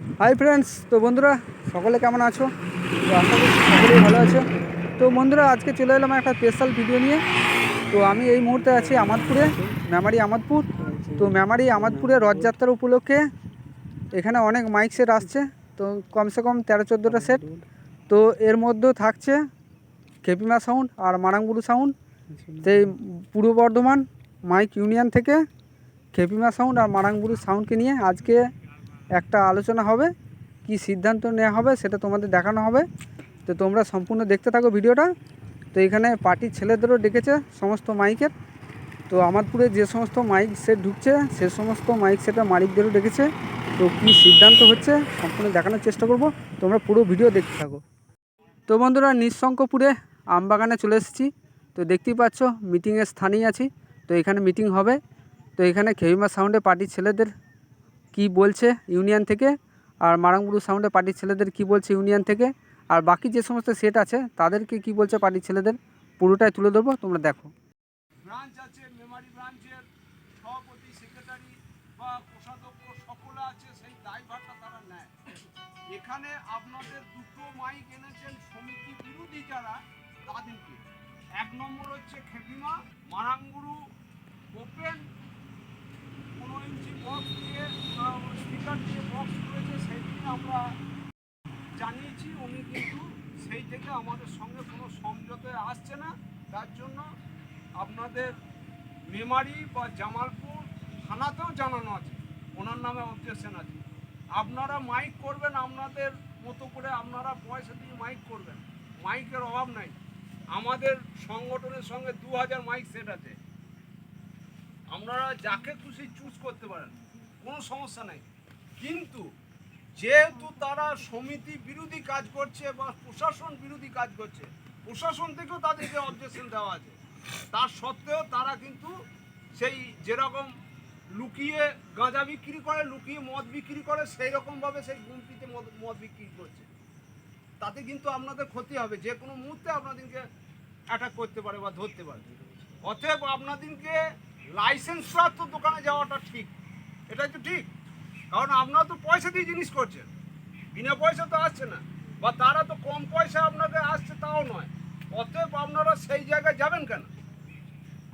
Hi friends তো বন্ধুরা, সকলে কেমন আছো? তো আশা করি সকলেই ভালো আছো। তো বন্ধুরা, আজকে চলে এলাম একটা স্পেশাল ভিডিও নিয়ে। তো আমি এই মুহূর্তে আছি আমাদপুরে মেমারি আমাদপুর তো মেমারি আমাদপুরে রথযাত্রা উপলক্ষে এখানে অনেক মাইক সেট আসছে। তো কমসে কম তেরো, চোদ্দোটা সেট তো এর মধ্যেও থাকছে খেপিমা সাউন্ড আর মারাংবুরু সাউন্ড সেই পূর্ব বর্ধমান মাইক ইউনিয়ন থেকে খেপিমা সাউন্ড আর মারাংবুরু সাউন্ডকে নিয়ে আজকে একটা আলোচনা হবে, কি সিদ্ধান্ত নেওয়া হবে সেটা তোমাদের দেখানো হবে। তো তোমরা সম্পূর্ণ দেখতে থাকো ভিডিওটা। তো এখানে পার্টির ছেলেদেরও ডেকেছে সমস্ত মাইকের। তো আমাদপুরে যে সমস্ত মাইক সেট ঢুকছে, সে সমস্ত মাইক সেটের মালিকদেরও ডেকেছে। তো কী সিদ্ধান্ত হচ্ছে সম্পূর্ণ দেখানোর চেষ্টা করব। তোমরা পুরো ভিডিও দেখতে থাকো। তো বন্ধুরা, নিঃশঙ্কপুরে আমবাগানে চলে এসেছি। তো দেখতেই পাচ্ছ মিটিংয়ের স্থানেই আছি। তো এখানে মিটিং হবে। তো এখানে খেবিমা সাউন্ডে পার্টির ছেলেদের কি বলছে ইউনিয়ন থেকে, আর মারাংবুরু সাউন্ডে পার্টির ছেলেদের কি বলছে ইউনিয়ন থেকে, আর বাকি যে সমস্ত সেট আছে, তাদেরকে কি বলছে পার্টির ছেলেদের, পুরোটাই তুলে ধরবো, তোমরা দেখো। এখানে আপনাদের দুটো মাইক এনেছেন সমিতি বিরোধী যারা, তাদেরকে। এক নম্বর হচ্ছে খেপিমা মারাঙ্গুরু ওপেন পনেরো ইঞ্চি বক্স দিয়ে স্পিকার দিয়ে বক্স করেছে সেই দিন আমরা জানিয়েছি, উনি কিন্তু সেই থেকে আমাদের সঙ্গে কোনো সমঝোতে আসছে না। তার জন্য আপনাদের মেমারি বা জামালপুর থানাতেও জানানো আছে, ওনার নামে অবজেকশন আছে। আপনারা মাইক করবেন আপনাদের মতো করে, আপনারা পয়সা দিয়ে মাইক করবেন। মাইকের অভাব নাই। আমাদের সংগঠনের সঙ্গে দু হাজার মাইক সেট আছে। আপনারা যাকে খুশি চুজ করতে পারেন, কোনো সমস্যা নেই। কিন্তু যেহেতু তারা সমিতি বিরোধী কাজ করছে বা প্রশাসন বিরোধী কাজ করছে, প্রশাসন থেকেও তাদেরকে অবজেকশন দেওয়া আছে। তার সত্ত্বেও তারা কিন্তু সেই যেরকম লুকিয়ে গাঁজা বিক্রি করে, লুকিয়ে মদ বিক্রি করে সেই রকমভাবে সেই গুমটিতে মদ বিক্রি করছে। তাতে কিন্তু আপনাদের ক্ষতি হবে। যে কোনো মুহূর্তে আপনাদেরকে অ্যাটাক করতে পারে বা ধরতে পারে। অতএব আপনাদেরকে লাইসেন্স প্রাপ্ত দোকানে যাওয়াটা ঠিক। এটাই তো ঠিক। কারণ আপনারা তো পয়সা দিয়ে জিনিস করছেন। বিনা পয়সা তো আসছে না। বা তারা তো কম পয়সা আপনাদের আসছে তাও নয়। অতএব আপনারা সেই জায়গায় যাবেন কেন?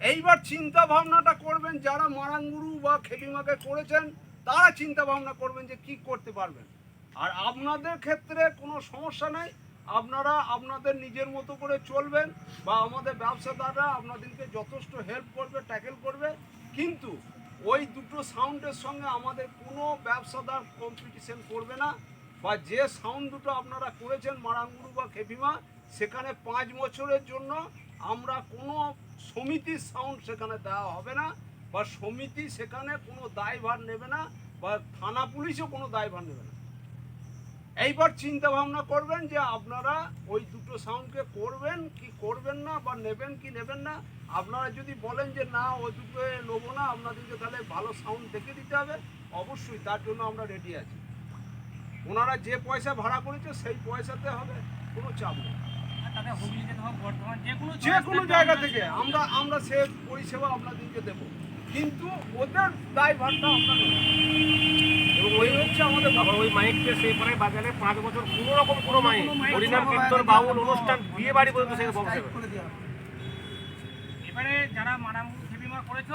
এইবার চিন্তা ভাবনাটা করবেন, যারা মারাঙ্গুরু বা খেপিমাকে করেছেন, তারা চিন্তা ভাবনা করবেন যে কি করতে পারবেন। আর আপনাদের ক্ষেত্রে কোনো সমস্যা নেই। আপনারা আপনাদের নিজের মতো করে চলবেন বা আমাদের ব্যবসাদাররা আপনাদেরকে যথেষ্ট হেল্প করবে ট্যাকেল করবে। কিন্তু ওই দুটো সাউন্ডের সঙ্গে আমাদের কোনো ব্যবসাদার কম্পিটিশন করবে না বা যে সাউন্ড দুটো আপনারা করেছেন মারাঙ্গুরু বা খেপিমা, সেখানে পাঁচ বছরের জন্য আমরা কোনো সমিতির সাউন্ড সেখানে দেওয়া হবে না বা সমিতি সেখানে কোনো দায়ভার নেবে না বা থানা পুলিশও কোনো দায়ভার নেবে না। এইবার চিন্তা ভাবনা করবেন যে আপনারা ওই দুটো সাউন্ডকে করবেন কি করবেন না বা নেবেন কি নেবেন না। আপনারা যদি বলেন যে না ওই দুটো নেব না আপনাদেরকে তাহলে ভালো সাউন্ড দেখে দিতে হবে। অবশ্যই তার জন্য আমরা রেডি আছি। ওনারা যে পয়সা ভাড়া করেছে সেই পয়সাতে হবে কোনো চাপ নেই। যে কোনো যে কোনো জায়গা থেকে আমরা আমরা সে পরিষেবা আপনাদেরকে দেবো। কিন্তু ওদের আমরা নেব। এবং ওই হচ্ছে আমাদের আবার ওই মাইককে সেই পরে বাজারে পাঁচ বছর কোনো রকম কোনো মাইক হরিনাম কীর্তন বাউল অনুষ্ঠান বিয়ে বাড়ি পর্যন্ত সেই বক্স এবারে যারা মারামুখ খেপিমা করেছ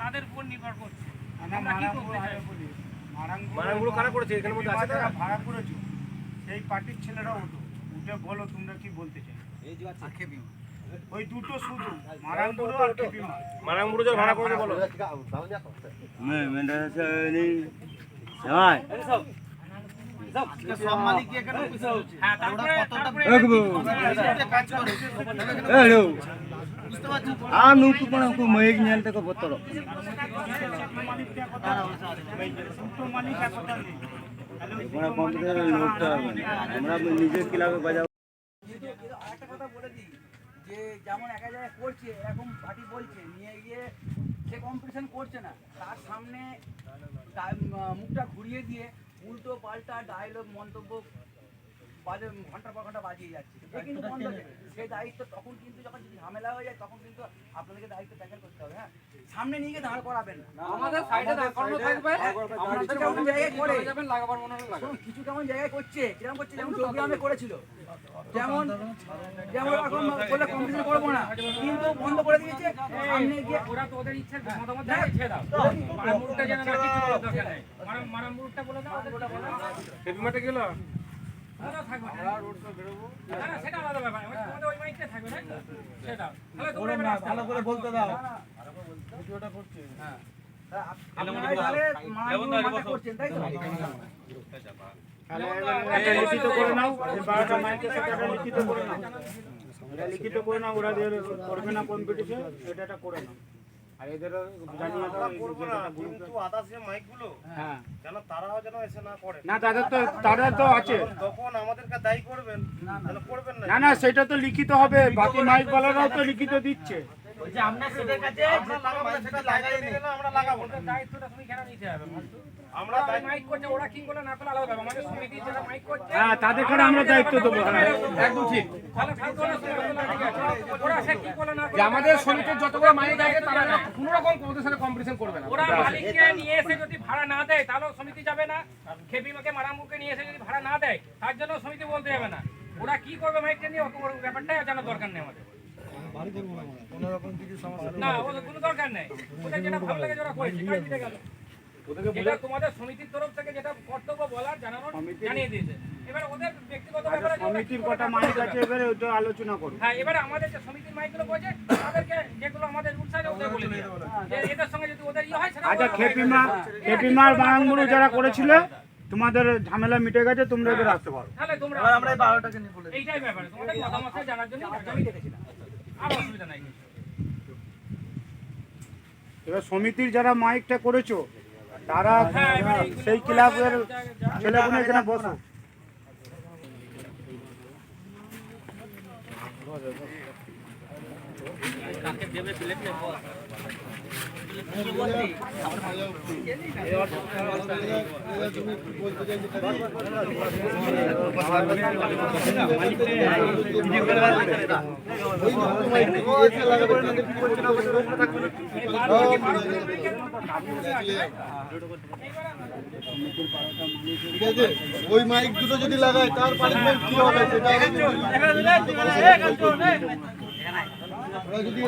তাদের উপর নির্ভর করছে। মারাঙ্গুলো কারা করেছে? এখানের মধ্যে আছে তারা? ভাড়া করেছ সেই পার্টির ছেলেরা ওঠো উঠে বলো তোমরা কি বলতে চাই। ওই দুটো শুধু মারাঙ্গুলো আর খেপিমা। মারাঙ্গুলো ভাড়া করেছে বলো। నువ్వు আমরা নিজের ক্লাবে বাজাবো। কথা যে যেমন এক জায়গায় করছে এরকম পার্টি বলছে নিয়ে গিয়ে সে কম্পিটিশন করছে না। তার সামনে মুখটা ঘুরিয়ে দিয়ে উল্টো পাল্টা ডায়লগ মন্তব্য বাজে ঘণ্টা পর ঘণ্টা বাজিয়ে যাচ্ছে। সে কিন্তু বন্ধ সেই দায়িত্ব তখন কিন্তু যখন যদি ঝামেলা হয়ে যায় তখন কিন্তু আপনাদেরকে দায়িত্ব ট্যাকেল করতে হবে হ্যাঁ? সামনে নিয়ে গিয়ে দাঁড় করাবেন না। আমাদের সাইডে দাঁড় করানো থাকবে। আমরা কিছু কেমন জায়গায় করে? যাবেন লাগাবার মনে হলে লাগাবেন কিছু কেমন জায়গায় করছে কীরকম করছে যেমন চৌগ্রামে করেছিল। যেমন যেমন এখন বলে কম্পিটিশন করব না কিন্তু বন্ধ করে দিয়েছে সামনে গিয়ে ওরা তো ওদের ইচ্ছা মতামত দেয় ছেড়ে দাও। মারা মুরুটটা না কিছু বলার দরকার নেই। মারা মারা বলে দাও ওদেরটা বলে দাও। হেভিমাটা গেল ভালো করে বলতে দাও। আপনারা তাহলে মারামারি মাথা করছেন তাই তো? একটা লিখিত করে নাও। বারোটা মাইকের সাথে লিখিত করে নাও। লিখিত করে নাও ওরা করবে না কম্পিটিশন এটা করে নাও। আর এদেরও জানিয়ে দাও কিন্তু আদার্স যে মাইকগুলো হ্যাঁ। যেন তারাও যেন এসে না করে। না তাদের তো তাদের তো আছে। তখন- আমাদেরকে দায়ী করবেন যেন করবেন না। না না সেটা তো লিখিত হবে। বাকি মাইক বলারাও তো লিখিত দিচ্ছে। আমরা লাগাবো সেটা লাগাই দিলে না। আমরা লাগাবো দায়িত্বটা তুমি কেন নিতে হবে? আমরা মাইক করছে ওরা কি করলে না করলে আলাদা আমাদের সমিতির যারা মাইক করছে হ্যাঁ তাদেরকে আমরা দায়িত্ব দেবো। একদম ঠিক। তাহলে ওরা শুনে বলে ঠিক আছে। ওরা সে কি করলে না করলে আমাদের সমিতির যতগুলো মাইক আছে তারা কোনো রকম ওদের সাথে কম্পিটিশন করবে না। ওরা মালিককে নিয়ে এসে যদি ভাড়া না দেয় তাহলেও সমিতি যাবে না। খেপিমাকে মারামুখে নিয়ে এসে যদি ভাড়া না দেয় তার জন্য সমিতি বলতে যাবে না। ওরা কি করবে মাইকটা নিয়ে? অত বড় ব্যাপারটাই জানার দরকার নেই আমাদের। না। ওদের কোনো দরকার নেই। ওদের যেটা ভালো লাগে ওরা করেছে। কাজ দিতে গেল? তোমাদের সমিতির তরফ থেকে যেটা কর্তব্য বলার জানানোর জানিয়ে দিয়েছে। এবার ওদের ব্যক্তিগত ব্যাপারে যে ওরা কি সমিতির কটা মাইক আছে এবারে ওটা আলোচনা করুন। হ্যাঁ এবারে আমাদের যে সমিতির মাইকগুলো বলছে তাদেরকে যেগুলো আমাদের রুলস ওদের বলে দিয়ে এদের সঙ্গে যদি ওদের ইয়ে হয় সেটা আচ্ছা খেপিমা খেপিমার বাঙাঙ্গুরু যারা করেছিল তোমাদের ঝামেলা মিটে গেছে তোমরা এবার আসতে পারো। তাহলে তোমরা আমরা এই বারোটাকে নিয়ে বলে এইটাই ব্যাপার তোমাদের মতামত জানার জন্য আমি দেখেছিলাম। আর অসুবিধা নাই। এবার সমিতির যারা মাইকটা করেছ তারা সেই ক্লাবের ছেলেগুলো এখানে বসো। ওই মাইক দুটো যদি লাগায় তার পানিশমেন্ট কি হবে? সেটা যদি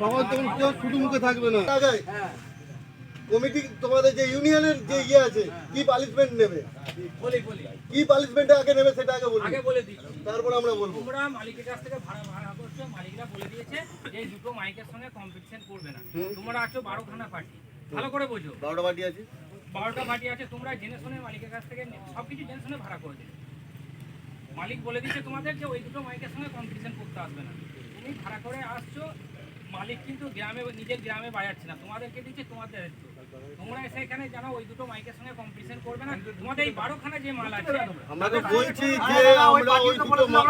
সবার তখন শুধু মুখে থাকবে না। কমিটি তোমাদের যে ইউনিয়নের যে ইয়ে আছে কি পানিশমেন্ট নেবে? বলি বলি। কি পানিশমেন্ট আগে নেবে সেটা আগে বলুন। আগে বলে দিচ্ছি তারপর আমরা বলব। তোমরা মালিকের কাছ থেকে ভাড়া ভাড়া করছ মালিকরা বলে দিয়েছে যে এই দুটো মাইকের সঙ্গে কম্পিটিশন করবে না। তোমরা আছো বারোখানা পার্টি ভালো করে বোঝো। বারোটা বাটি আছে? বারোটা পার্টি আছে তোমরা জেনে শুনে মালিকের কাছ থেকে সব কিছু জেনে শুনে ভাড়া করে দেবে। মালিক বলে দিচ্ছে তোমাদের যে ওই দুটো মাইকের সঙ্গে কম্পিটিশন করতে আসবে না। তুমি ভাড়া করে আসছো মালিক কিন্তু গ্রামে নিজের গ্রামে বাজাচ্ছে না। তোমাদেরকে দিচ্ছে তোমাদের তোমরা এসে এখানে জানো ওই দুটো মাইকের সঙ্গে কম্পিটিশন করবে না। তোমাদের এই বারোখানা যে মাল আছে আমরা তো বলছি যে আমরা ওই দুটো মা-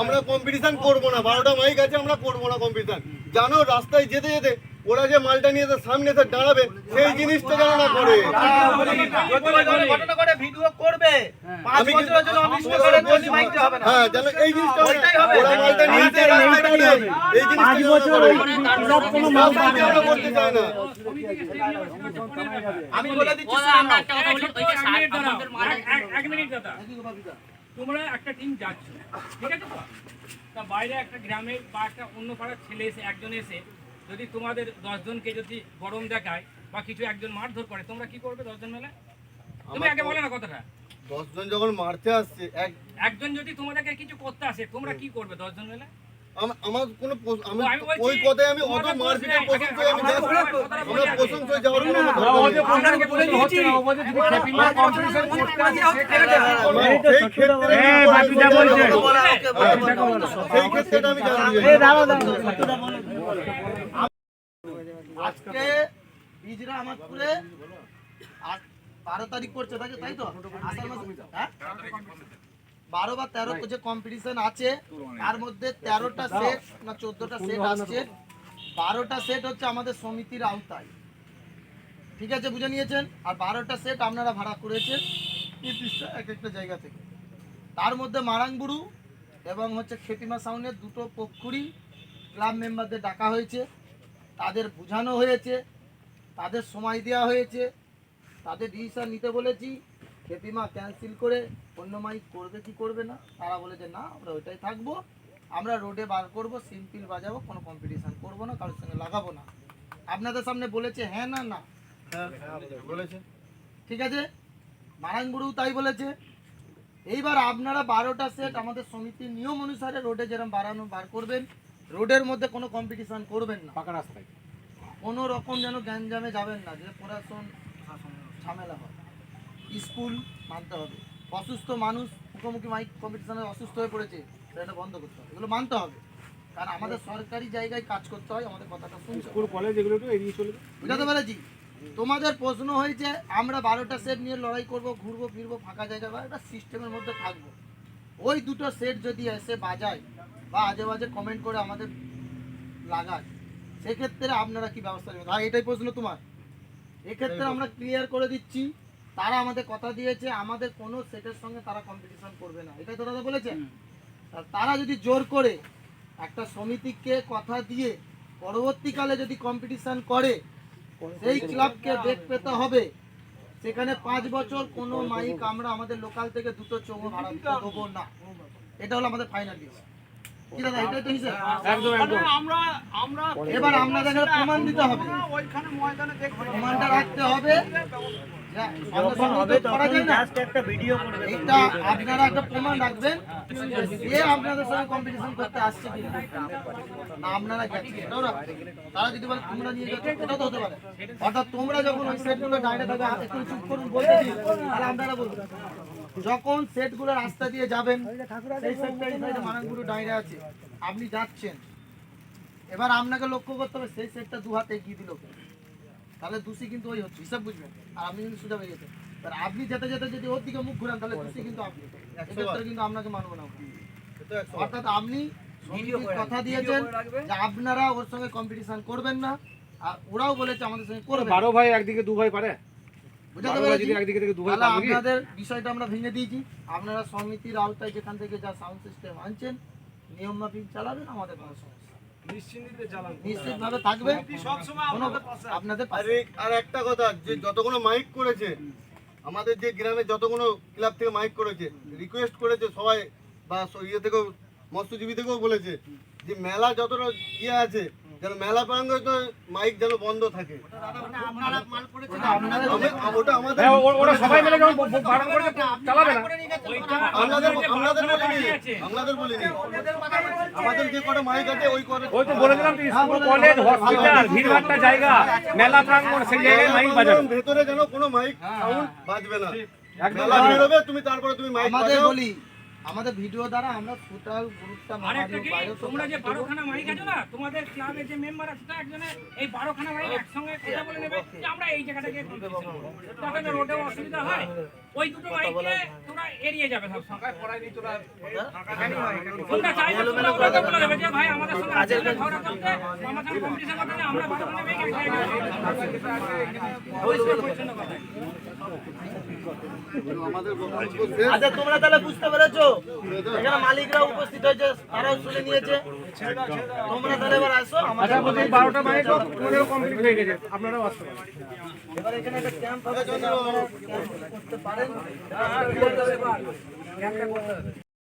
আমরা কম্পিটিশন করব না। বারোটা মাইক আছে আমরা করব না কম্পিটিশন জানো রাস্তায় যেতে যেতে ওরা যে মালটা নিয়ে এসে সামনে এসে দাঁড়াবে সেই জিনিসটা যেন না করে। হ্যাঁ যেন এই জিনিসটা ওরা মালটা নিয়ে এই জিনিসটা করতে না। আমি বলে দিচ্ছি এক মিনিট দাদা। তোমরা একটা টিম যাচ্ছ। ঠিক আছে তো? তা বাইরে একটা গ্রামের বা একটা অন্য পাড়ার ছেলে এসে একজন এসে যদি তোমাদের দশজনকে যদি গরম দেখায় বা কিছু একজন মারধর করে তোমরা কি করবে দশজন মেলে তুমি আগে বলো না কথাটা দশজন যখন মারতে আসছে একজন যদি তোমাদেরকে কিছু করতে আসে তোমরা কি করবে দশজন মেলে আমার কোনো আমি আমি ওই কথায় আমি অত মারপিটের প্রশ্নে- আমি আগে- যাচ্ছি না। আগে- কথাটা আমরা বলে যাওয়ার কোনো দরকার নেই। আপনাকে বলে দিয়েছি খেপিমা কম্পিটিশন করতে আসে সেই ক্ষেত্রে এ, বাপিদা বলছে। সেই ক্ষেত্রে আমি জানি আজকে আজ- বারো তারিখ পড়ছে, তাই তাই তো? মাসে। হ্যাঁ? বারো বা তেরো যে কম্পিটিশন আছে, তার মধ্যে তেরোটা সেট না চোদ্দটা সেট আসছে। বারোটা সেট হচ্ছে আমাদের সমিতির আওতায়। ঠিক আছে, বুঝে নিয়েছেন? আর বারোটা সেট আপনারা ভাড়া করেছেন নির্দিষ্ট এক একটা জায়গা থেকে। তার মধ্যে মারাংবুড়ু এবং হচ্ছে খেপিমা সাউনের দুটো পক্ষরই ক্লাব মেম্বারদের ডাকা হয়েছে। তাদের বোঝানো হয়েছে তাদের সময় দেওয়া হয়েছে তাদের ডিসিশন নিতে বলেছি। খেপিমা ক্যান্সেল করে অন্য মাইক করবে কি করবে না তারা বলেছে না আমরা ওইটাই থাকব। আমরা রোডে বার করব সিম্পল বাজাবো কোনো কম্পিটিশান করব না কারোর সঙ্গে লাগাবো না। আপনাদের সামনে বলেছে হ্যাঁ না না। বলেছে। ঠিক আছে? নারায়ণগুরু তাই বলেছে। এইবার আপনারা বারোটা সেট আমাদের সমিতির নিয়ম অনুসারে রোডে যেরকম বাড়ানো বার করবেন রোডের মধ্যে কোনো কম্পিটিশন করবেন না। ফাঁকা রাস্তায়। কোনো রকম যেন গ্যাঞ্জামে যাবেন না যে প্রশাসন ঝামেলা হয়। স্কুল মানতে হবে। অসুস্থ মানুষ মুখোমুখি মাইক কম্পিটিশনে অসুস্থ হয়ে পড়েছে সেটা বন্ধ করতে হবে। এগুলো মানতে হবে। কারণ আমাদের সরকারি জায়গায় কাজ করতে হয় আমাদের কথাটা শুনতে স্কুল কলেজ এগুলো একটু এড়িয়ে চলবে। বুঝাতে পেরেছি? তোমাদের প্রশ্ন হয়েছে আমরা বারোটা সেট নিয়ে লড়াই করব ঘুরবো ফিরবো ফাঁকা জায়গা বা একটা সিস্টেমের মধ্যে থাকব। ওই দুটো সেট যদি এসে বাজায় বা আজে বাজে কমেন্ট করে আমাদের লাগায় সেক্ষেত্রে আপনারা কি ব্যবস্থা নেবেন? আর এটাই প্রশ্ন তোমার। এক্ষেত্রে আমরা ক্লিয়ার করে দিচ্ছি তারা আমাদের কথা দিয়েছে আমাদের কোনো সেটের সঙ্গে তারা কম্পিটিশন করবে না। এটাই তো দাদা বলেছে আর তারা যদি জোর করে একটা সমিতিকে কথা দিয়ে পরবর্তীকালে যদি কম্পিটিশন করে সেই ক্লাবকে বেগ পেতে হবে। সেখানে পাঁচ বছর কোনো মাইক আমরা আমাদের লোকাল থেকে দুটো চৌমো ভাড়া দেবো না। এটা হলো আমাদের ফাইনাল ডিস আমরা আমরা এবার আপনাদের প্রমাণ দিতে হবে। ওইখানে ময়দানে দেখতে প্রমাণটা রাখতে হবে আপনারা একটা প্রমাণ রাখবেন। যে আপনাদের সঙ্গে কম্পিটিশন করতে আসছে না। আপনারা গেছেন তারা যদি বলে তোমরা নিয়ে যাচ্ছ এটাও তো হতে পারে। অর্থাৎ তোমরা যখন ওই সেটগুলো ডাইরে থাকবে একটু চুপ করুন বলতে তাহলে আপনারা বলুন যখন সেটগুলো রাস্তা দিয়ে যাবেন সেই সেটটা এই সাইডে ডাইরে আছে। আপনি যাচ্ছেন। এবার আপনাকে লক্ষ্য করতে হবে সেই সেটটা দু হাতে এগিয়ে দিল তাহলে দোষী কিন্তু ওই হচ্ছে হিসাব বুঝবেন। আর আপনি কিন্তু সোজা বেরিয়েছেন এবার আপনি যেতে যেতে যদি ওর দিকে মুখ ঘুরান তাহলে দোষী কিন্তু আপনি। কিন্তু আপনাকে মানবো না। অর্থাৎ আপনি কথা দিয়েছেন যে আপনারা ওর সঙ্গে কম্পিটিশন করবেন না। আর ওরাও বলেছে আমাদের সঙ্গে করবে বারো ভাই একদিকে দু ভাই পারে? আপনাদের বিষয়টা আমরা ভেঙে দিয়েছি। আপনারা সমিতির আওতায় যেখান থেকে যা সাউন্ড সিস্টেম আনছেন নিয়ম মাফিক চালাবেন আমাদের কোনো সমস্যা নিশ্চিন্তে নিশ্চিতভাবে থাকবে। আপনাদের আর একটা কথা যে যতগুলো মাইক করেছে আমাদের যে গ্রামে যতগুলো ক্লাব থেকে মাইক করেছে রিকোয়েস্ট করেছে সবাই বা ইয়ে থেকেও মৎস্যজীবী থেকেও বলেছে যে মেলা যতটা ইয়ে আছে যেন মেলা প্রাঙ্গণে তো মাইক যেন বন্ধ থাকে। ওটা আমাদের ওরা সবাই মিলে যখন ব- ব- বারণ করেছে চালাবে না। আপনাদের আপনাদের বলিনি। আপনাদের বলিনি। আমাদের যে কটা মাইক আছে ওই কটা ওই তো বলে দিলাম স্কুল কলেজ হসপিটাল ভিড়ভাট্টা জায়গা মেলা প্রাঙ্গণ সেই জায়গায় মাইক বাজাবে ভেতরে যেন কোনো মাইক সাউন্ড বাজবে না। একদম। মেলা বেরোবে তুমি তারপরে তুমি মাইক বাজাও। বলি। আমাদের ভিডিও দ্বারা আমরা টোটাল গ্রুপটা মানে একটা কি? তোমরা যে 12 খানা মাইক আছে না তোমাদের ক্লাবে যে মেম্বার আছে তা একজনে এই 12 খানা মাইক একসঙ্গে কথা বলে নেবে যে আমরা এই জায়গাটাকে। তাহলে রোডে অসুবিধা হয়? ওই দুটো তোমরা এড়িয়ে যাবে সব সময়। তোমরা চাইলে তোমরা ওদেরকে বলে দেবে যে ভাই আমাদের সঙ্গে ঝগড়া করতে আমার সঙ্গে কম্পিটিশন করতে যে আমরা শেষ। আচ্ছা তোমরা তাহলে বুঝতে পেরেছ? এখানে মালিকরা উপস্থিত হয়েছে তারাও শুনে নিয়েছে। তোমরা তাহলে এবার আসো আচ্ছা বলছি বারোটা মাইক পুরো কমপ্লিট হয়ে গেছে আপনারাও আসতে এবার এখানে একটা ক্যাম্প হবে। আপনারা ক্যাম্প করতে পারেন।